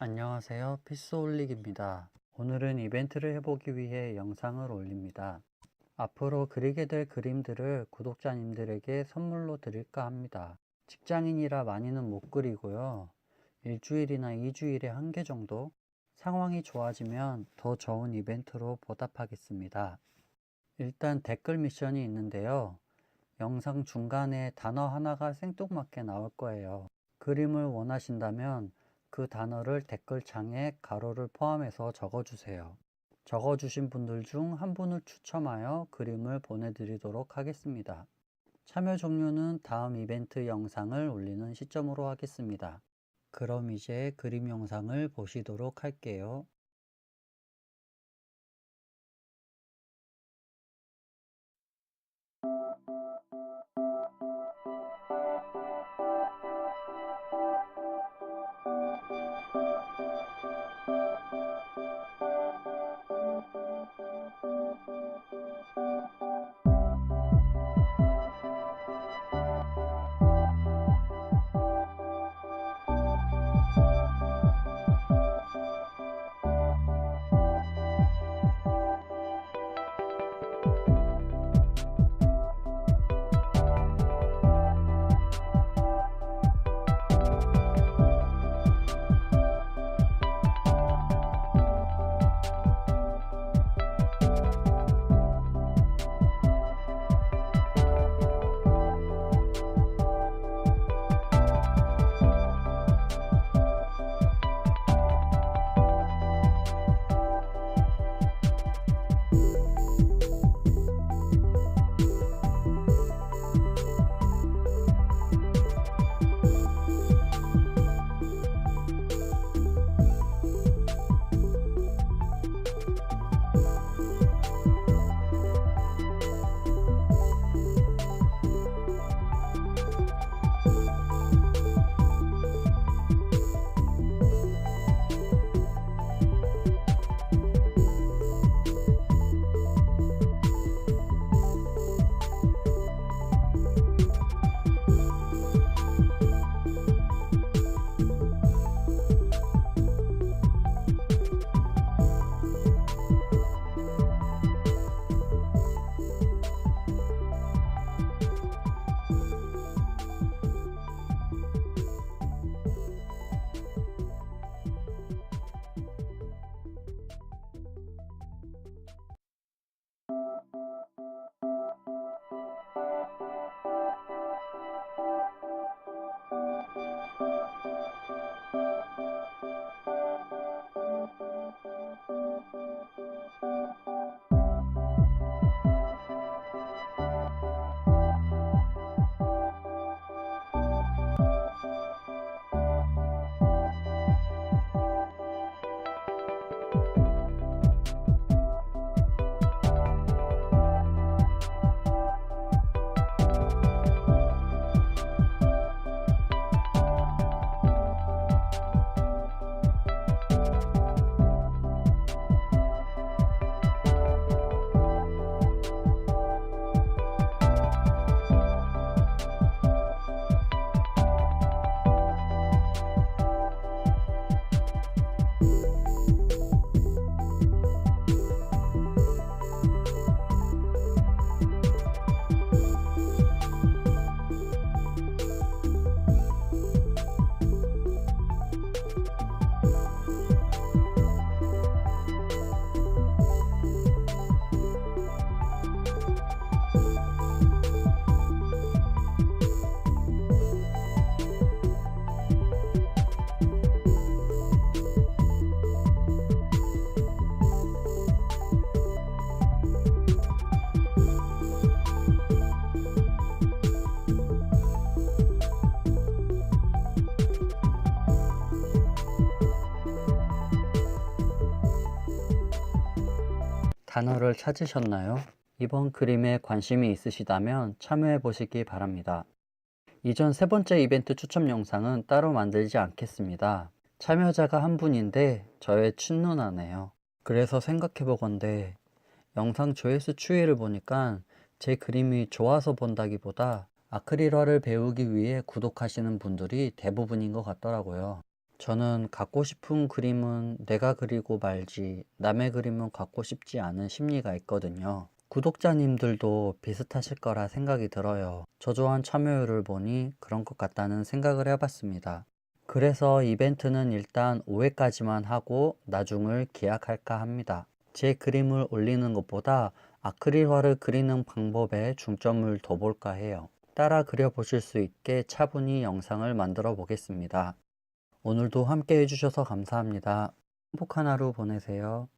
안녕하세요. 피스올릭입니다. 오늘은 이벤트를 해보기 위해 영상을 올립니다. 앞으로 그리게 될 그림들을 구독자님들에게 선물로 드릴까 합니다. 직장인이라 많이는 못 그리고요. 일주일이나 2주일에 한 개 정도? 상황이 좋아지면 더 좋은 이벤트로 보답하겠습니다. 일단 댓글 미션이 있는데요. 영상 중간에 단어 하나가 생뚱맞게 나올 거예요. 그림을 원하신다면 그 단어를 댓글창에 가로를 포함해서 적어주세요. 적어주신 분들 중 한 분을 추첨하여 그림을 보내드리도록 하겠습니다. 참여 종료는 다음 이벤트 영상을 올리는 시점으로 하겠습니다. 그럼 이제 그림 영상을 보시도록 할게요. 단어를 찾으셨나요? 이번 그림에 관심이 있으시다면 참여해 보시기 바랍니다. 이전 세 번째 이벤트 추첨 영상은 따로 만들지 않겠습니다. 참여자가 한 분인데 저의 친누나네요. 그래서 생각해 보건데 영상 조회수 추이를 보니까 제 그림이 좋아서 본다기보다 아크릴화를 배우기 위해 구독하시는 분들이 대부분인 것 같더라고요. 저는 갖고 싶은 그림은 내가 그리고 말지 남의 그림은 갖고 싶지 않은 심리가 있거든요. 구독자님들도 비슷하실 거라 생각이 들어요. 저조한 참여율을 보니 그런 것 같다는 생각을 해봤습니다. 그래서 이벤트는 일단 5회까지만 하고 나중을 기약할까 합니다. 제 그림을 올리는 것보다 아크릴화를 그리는 방법에 중점을 더 볼까 해요. 따라 그려보실 수 있게 차분히 영상을 만들어 보겠습니다. 오늘도 함께 해주셔서 감사합니다. 행복한 하루 보내세요.